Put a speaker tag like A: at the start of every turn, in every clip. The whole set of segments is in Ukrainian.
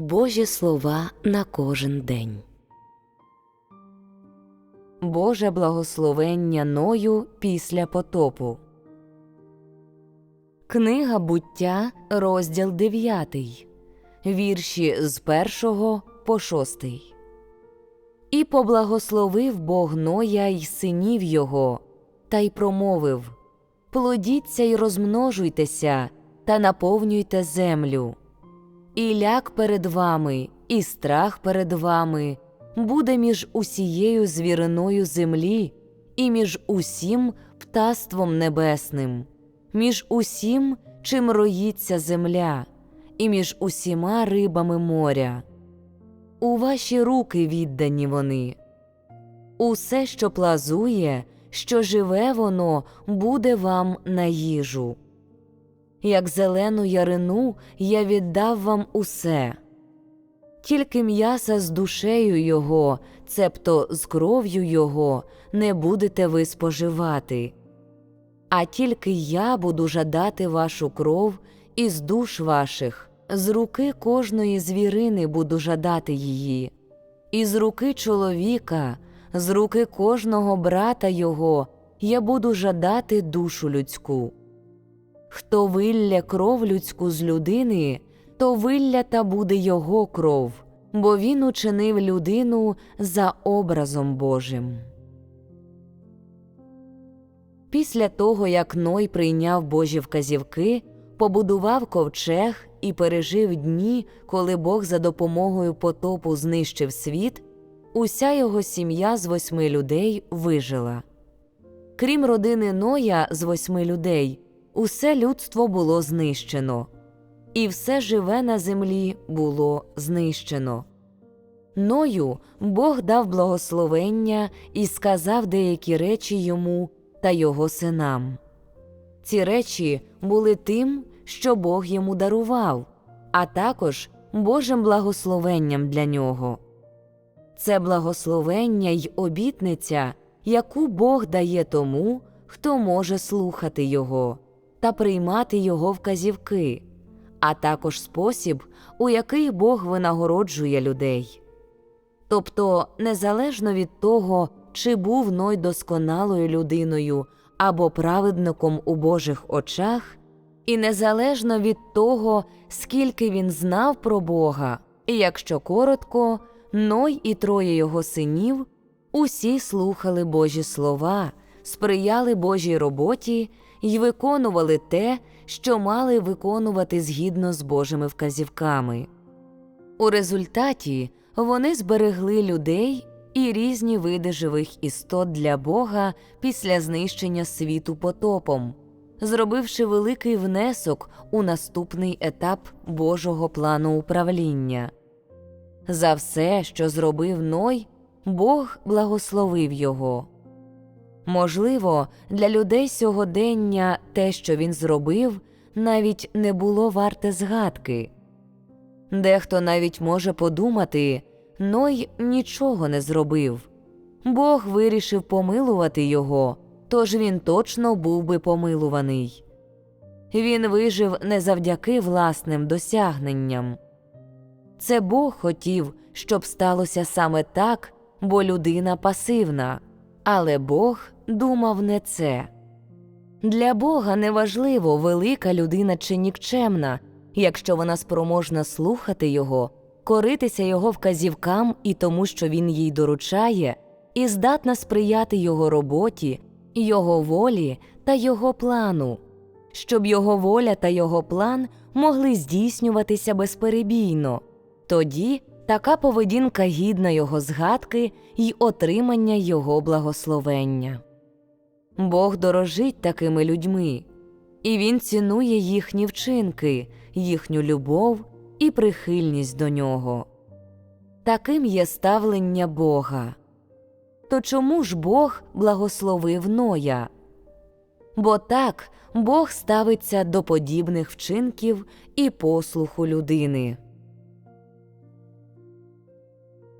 A: Божі слова на кожен день. Боже благословення Ною після потопу. Книга буття, розділ 9, вірші з 1 по 6. І поблагословив Бог Ноя й синів його, та й промовив Плодіться й розмножуйтеся, та наповнюйте землю. І ляк перед вами, і страх перед вами буде між усією звіриною землі, і між усім птаством небесним, між усім, чим роїться земля, і між усіма рибами моря. У ваші руки віддані вони. Усе, що плазує, що живе воно, буде вам на їжу. Як зелену ярину я віддав вам усе, тільки м'яса з душею його, цебто з кров'ю його, не будете ви споживати, а тільки я буду жадати вашу кров із душ ваших, з руки кожної звірини буду жадати її, і з руки чоловіка, з руки кожного брата його я буду жадати душу людську. Хто вилля кров людську з людини, то вилля та буде його кров, бо він учинив людину за образом Божим. Після того, як Ной прийняв Божі вказівки, побудував ковчег і пережив дні, коли Бог за допомогою потопу знищив світ, уся його сім'я з восьми людей вижила. Крім родини Ноя з восьми людей, усе людство було знищено, і все живе на землі було знищено. Ною Бог дав благословення і сказав деякі речі йому та його синам. Ці речі були тим, що Бог йому дарував, а також Божим благословенням для нього. Це благословення й обітниця, яку Бог дає тому, хто може слухати Його та приймати Його вказівки, а також спосіб, у який Бог винагороджує людей. Тобто, незалежно від того, чи був Ной досконалою людиною або праведником у Божих очах, і незалежно від того, скільки він знав про Бога, якщо коротко, Ной і троє його синів усі слухали Божі слова, сприяли Божій роботі й виконували те, що мали виконувати згідно з Божими вказівками. У результаті вони зберегли людей і різні види живих істот для Бога після знищення світу потопом, зробивши великий внесок у наступний етап Божого плану управління. За все, що зробив Ной, Бог благословив його. Можливо, для людей сьогодення те, що він зробив, навіть не було варте згадки. Дехто навіть може подумати Ной нічого не зробив. Бог вирішив помилувати його, тож він точно був би помилуваний. Він вижив не завдяки власним досягненням. Це Бог хотів, щоб сталося саме так, бо людина пасивна, але Бог думав не це. Для Бога неважливо, велика людина чи нікчемна, якщо вона спроможна слухати Його, коритися Його вказівкам і тому, що Він їй доручає, і здатна сприяти Його роботі, Його волі та Його плану, щоб Його воля та Його план могли здійснюватися безперебійно. Тоді така поведінка гідна його згадки й отримання його благословення. Бог дорожить такими людьми, і Він цінує їхні вчинки, їхню любов і прихильність до нього. Таким є ставлення Бога. То чому ж Бог благословив Ноя? Бо так Бог ставиться до подібних вчинків і послуху людини.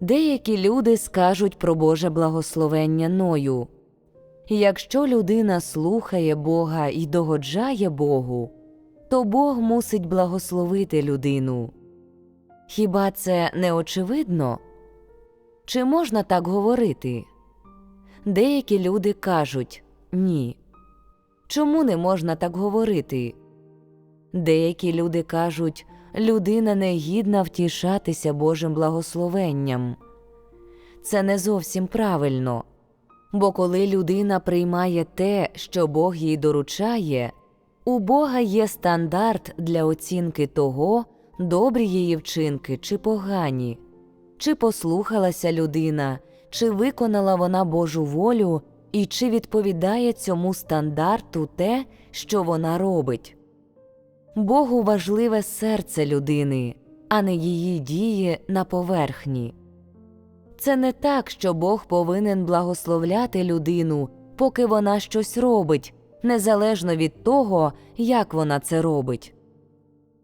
A: Деякі люди скажуть про Боже благословення Ною. Якщо людина слухає Бога і догоджає Богу, то Бог мусить благословити людину. Хіба це не очевидно? Чи можна так говорити? Деякі люди кажуть ні. Чому не можна так говорити? Деякі люди кажуть, людина не гідна втішатися Божим благословенням. Це не зовсім правильно, бо коли людина приймає те, що Бог їй доручає, у Бога є стандарт для оцінки того, добрі її вчинки чи погані, чи послухалася людина, чи виконала вона Божу волю, і чи відповідає цьому стандарту те, що вона робить. Богу важливе серце людини, а не її дії на поверхні. Це не так, що Бог повинен благословляти людину, поки вона щось робить, незалежно від того, як вона це робить.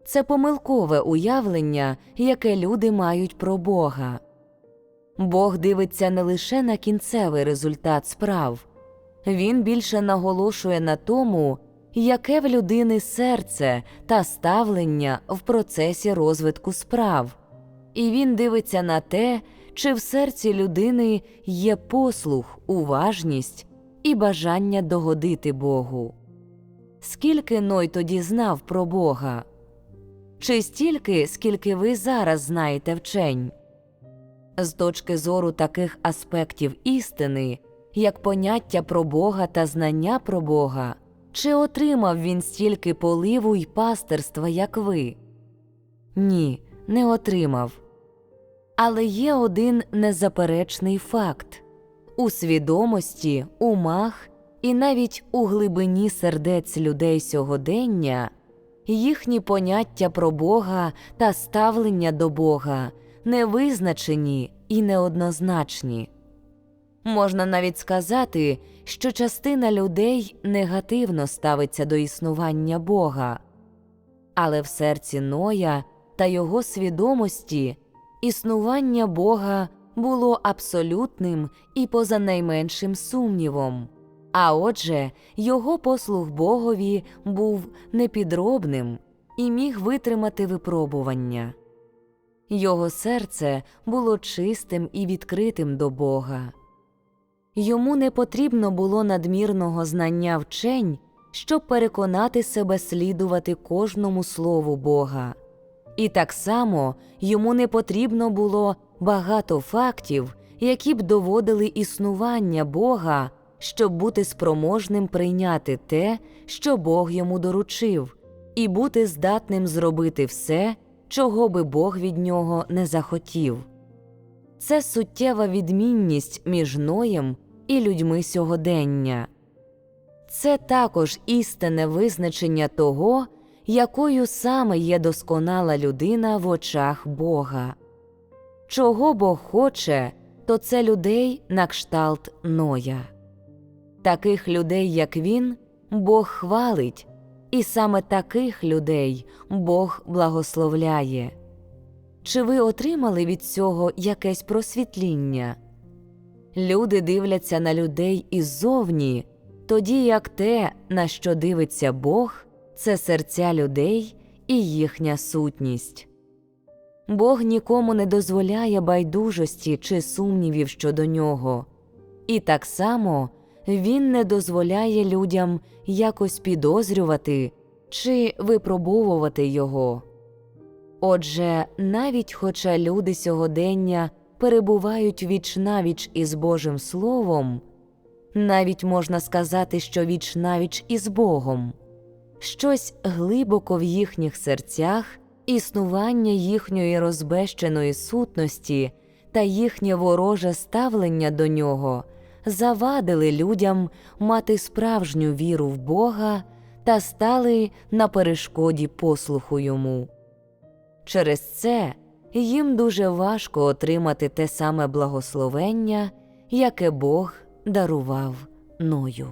A: Це помилкове уявлення, яке люди мають про Бога. Бог дивиться не лише на кінцевий результат справ, він більше наголошує на тому, яке в людини серце та ставлення в процесі розвитку справ, і він дивиться на те, чи в серці людини є послух, уважність і бажання догодити Богу. Скільки Ной тоді знав про Бога? Чи стільки, скільки ви зараз знаєте вчень? З точки зору таких аспектів істини, як поняття про Бога та знання про Бога, чи отримав він стільки поливу й пастирства, як ви? Ні, не отримав. Але є один незаперечний факт у свідомості, умах і навіть у глибині сердець людей сьогодення їхні поняття про Бога та ставлення до Бога невизначені і неоднозначні. Можна навіть сказати, що частина людей негативно ставиться до існування Бога, але в серці Ноя та його свідомості існування Бога було абсолютним і поза найменшим сумнівом, а отже, його послуг Богові був непідробним і міг витримати випробування. Його серце було чистим і відкритим до Бога. Йому не потрібно було надмірного знання вчень, щоб переконати себе слідувати кожному слову Бога. І так само йому не потрібно було багато фактів, які б доводили існування Бога, щоб бути спроможним прийняти те, що Бог йому доручив, і бути здатним зробити все, чого би Бог від нього не захотів. Це суттєва відмінність між Ноєм і людьми сьогодення. Це також істинне визначення того, якою саме є досконала людина в очах Бога. Чого Бог хоче, то це людей на кшталт Ноя. Таких людей, як він, Бог хвалить, і саме таких людей Бог благословляє. Чи ви отримали від цього якесь просвітління? Люди дивляться на людей іззовні, тоді як те, на що дивиться Бог, це серця людей і їхня сутність. Бог нікому не дозволяє байдужості чи сумнівів щодо нього, і так само Він не дозволяє людям якось підозрювати чи випробовувати його. Отже, навіть хоча люди сьогодення перебувають вічнавіч із Божим Словом, навіть можна сказати, що вічнавіч із Богом, щось глибоко в їхніх серцях, існування їхньої розбещеної сутності та їхнє вороже ставлення до нього завадили людям мати справжню віру в Бога та стали на перешкоді послуху йому. Через це їм дуже важко отримати те саме благословення, яке Бог дарував Ною.